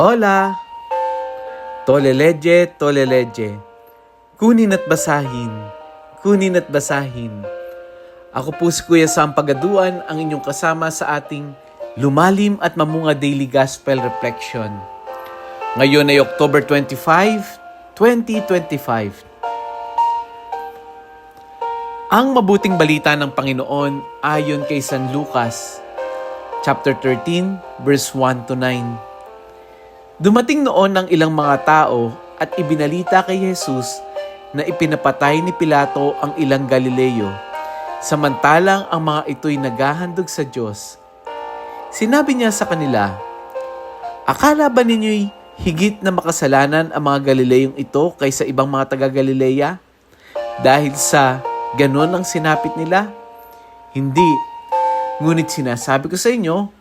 Hola! Toleleje, toleleje. Kunin at basahin. Kunin at basahin. Ako po si Kuya Sam Pagaduan, ang inyong kasama sa ating lumalim at mamunga daily gospel reflection. Ngayon ay October 25, 2025. Ang mabuting balita ng Panginoon ayon kay San Lucas, chapter 13, verse 1 to 9. Dumating noon ng ilang mga tao at ibinalita kay Jesus na ipinapatay ni Pilato ang ilang Galileo, samantalang ang mga ito'y naghahandog sa Diyos. Sinabi niya sa kanila, Akala ba ninyo'y higit na makasalanan ang mga Galileong ito kaysa ibang mga taga-Galileya? Dahil sa ganon ang sinapit nila? Hindi. Ngunit sinasabi ko sa inyo,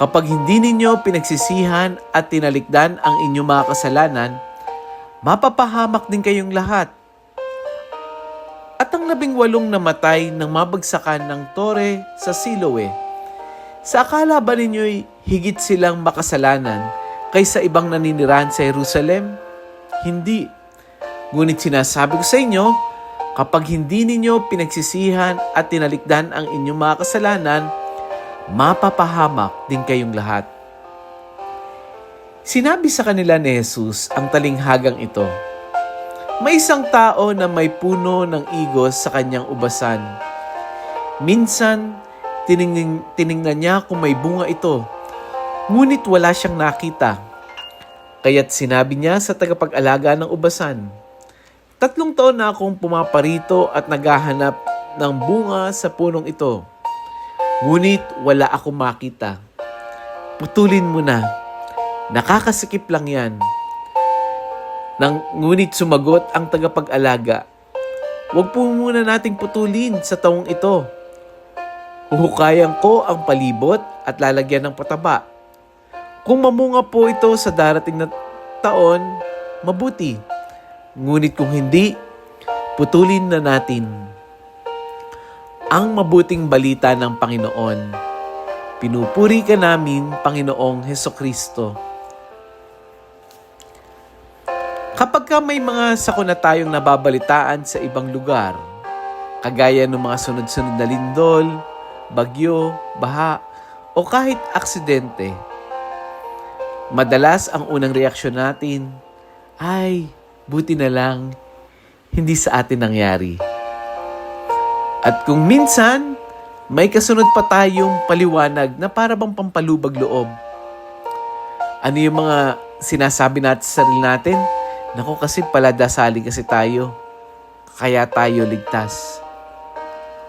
Kapag hindi ninyo pinagsisihan at tinalikdan ang inyong mga kasalanan, mapapahamak din kayong lahat. At ang labing walong namatay ng mabagsakan ng tore sa Siloe, sa akala ba ninyo'y higit silang makasalanan kaysa ibang naninirahan sa Jerusalem? Hindi. Ngunit sinasabi ko sa inyo, kapag hindi ninyo pinagsisihan at tinalikdan ang inyong mga kasalanan, mapapahamak din kayong lahat. Sinabi sa kanila ni Jesus ang talinghagang ito. May isang tao na may puno ng igos sa kanyang ubasan. Minsan, tiningnan, tiningnan niya kung may bunga ito, ngunit wala siyang nakita. Kaya't sinabi niya sa tagapag-alaga ng ubasan, Tatlong taon na akong pumaparito at naghahanap ng bunga sa punong ito Ngunit wala akong makita. Putulin mo na. Nakakasikip lang yan. Nang ngunit sumagot ang tagapag-alaga, Huwag po muna nating putulin sa taong ito. Huhukayan ko ang palibot at lalagyan ng pataba. Kung mamunga po ito sa darating na taon, mabuti. Ngunit kung hindi, putulin na natin ang mabuting balita ng Panginoon. Pinupuri ka namin, Panginoong Heso Kristo. Kapag ka may mga sakuna tayong nababalitaan sa ibang lugar, kagaya ng mga sunod-sunod na lindol, bagyo, baha, o kahit aksidente, madalas ang unang reaksyon natin ay buti na lang hindi sa atin nangyari. At kung minsan, may kasunod pa tayong paliwanag na para bang pampalubag loob. Ano yung mga sinasabi natin sa sarili natin? Nako kasi paladasali kasi tayo. Kaya tayo ligtas.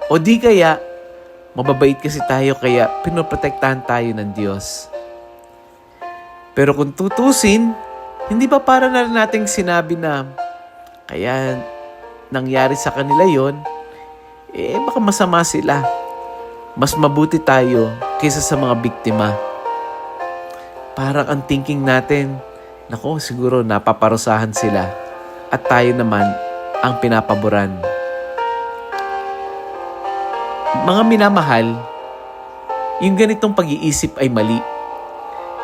O di kaya, mababait kasi tayo kaya pinoprotektahan tayo ng Diyos. Pero kung tutusin, hindi ba para na nating sinabi na kaya nangyari sa kanila yon eh baka masama sila. Mas mabuti tayo kaysa sa mga biktima. Parang ang thinking natin, nako siguro napaparusahan sila at tayo naman ang pinapaboran. Mga minamahal, yung ganitong pag-iisip ay mali.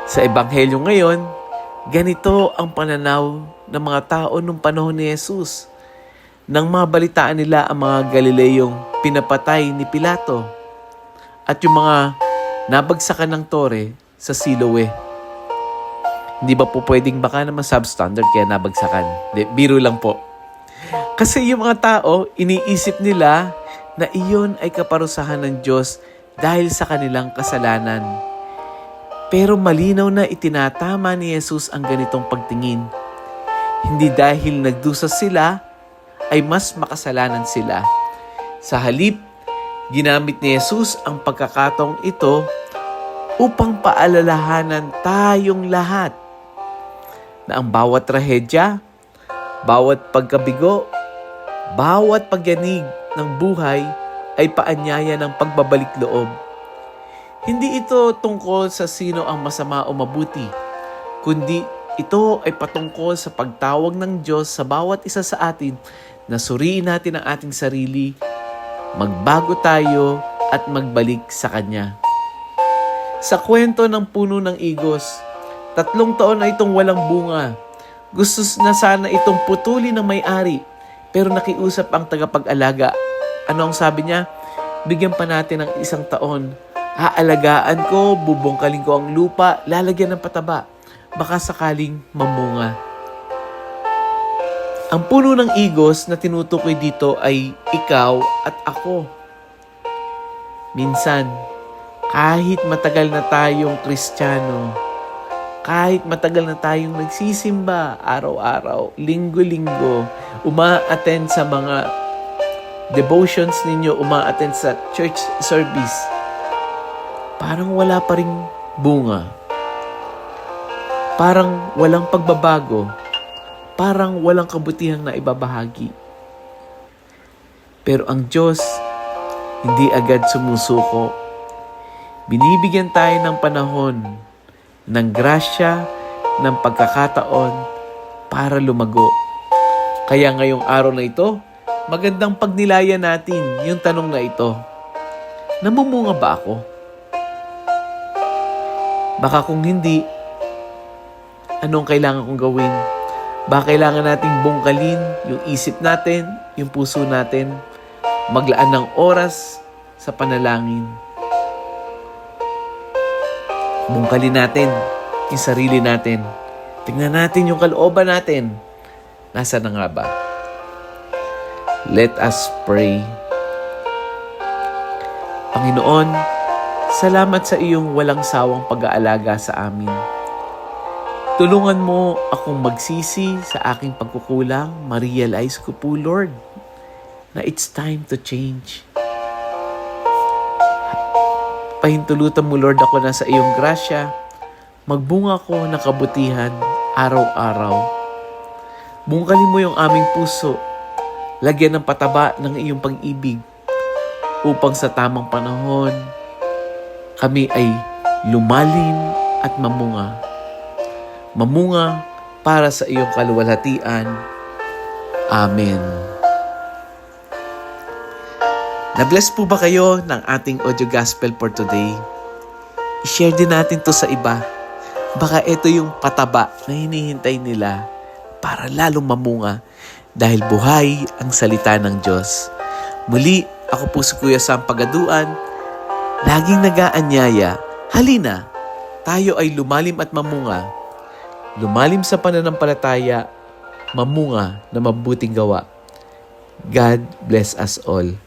Sa Ebanghelyo ngayon, ganito ang pananaw ng mga tao nung panahon ni Jesus nang mabalitaan nila ang mga Galileyong pinapatay ni Pilato at yung mga nabagsakan ng tore sa Siloe. Hindi ba po pwedeng baka naman substandard kaya nabagsakan? De, biro lang po. Kasi yung mga tao, iniisip nila na iyon ay kaparusahan ng Diyos dahil sa kanilang kasalanan. Pero malinaw na itinatama ni Jesus ang ganitong pagtingin. Hindi dahil nagdusa sila ay mas makasalanan sila. Sa halip, ginamit ni Jesus ang pagkakataong ito upang paalalahanan tayong lahat na ang bawat trahedya, bawat pagkabigo, bawat pagyanig ng buhay ay paanyaya ng pagbabalik loob. Hindi ito tungkol sa sino ang masama o mabuti, kundi ito ay patungkol sa pagtawag ng Diyos sa bawat isa sa atin na suriin natin ang ating sarili, magbago tayo at magbalik sa Kanya. Sa kwento ng puno ng igos, Tatlong taon na itong walang bunga. Gusto na sana itong putuli ng may-ari. Pero nakiusap ang tagapag-alaga. Ano ang sabi niya? Bigyan pa natin ng isang taon. Aalagaan ko, bubungkalin ko ang lupa, lalagyan ng pataba. Baka sakaling mamunga. Ang puno ng igos na tinutukoy dito ay ikaw at ako. Minsan, kahit matagal na tayong kristyano, kahit matagal na tayong nagsisimba araw-araw, linggo-linggo, uma-attend sa mga devotions ninyo, uma-attend sa church service, parang wala pa ring bunga. Parang walang pagbabago. Parang walang kabutihang na ibabahagi. Pero ang Diyos, hindi agad sumusuko. Binibigyan tayo ng panahon, ng grasya, ng pagkakataon para lumago. Kaya ngayong araw na ito, magandang pagnilayan natin yung tanong na ito. Namumunga ba ako? Baka kung hindi, anong kailangan kong gawin? Baka kailangan nating bungkalin yung isip natin, yung puso natin, maglaan ng oras sa panalangin. Bungkalin natin yung sarili natin. Tingnan natin yung kalooban natin. Nasa na nga ba? Let us pray. Panginoon, salamat sa iyong walang sawang pag-aalaga sa amin. Tulungan mo akong magsisi sa aking pagkukulang. Ma-realize ko po, Lord, na it's time to change. Pahintulutan mo, Lord, ako na sa iyong grasya. Magbunga ko ng kabutihan araw-araw. Bungkalin mo yung aming puso. Lagyan ng pataba ng iyong pag-ibig upang sa tamang panahon kami ay lumalim at mamunga. Mamunga para sa iyong kaluwalhatian. Amen. Na-bless po ba kayo ng ating audio gospel for today? I-share din natin to sa iba. Baka ito yung pataba na hinihintay nila para lalong mamunga dahil buhay ang salita ng Diyos. Muli, ako po si Kuya Sam Pagaduan. Laging nagaanyaya. Halina, tayo ay lumalim at mamunga. Lumalim sa pananampalataya, mamunga na mabuting gawa. God bless us all.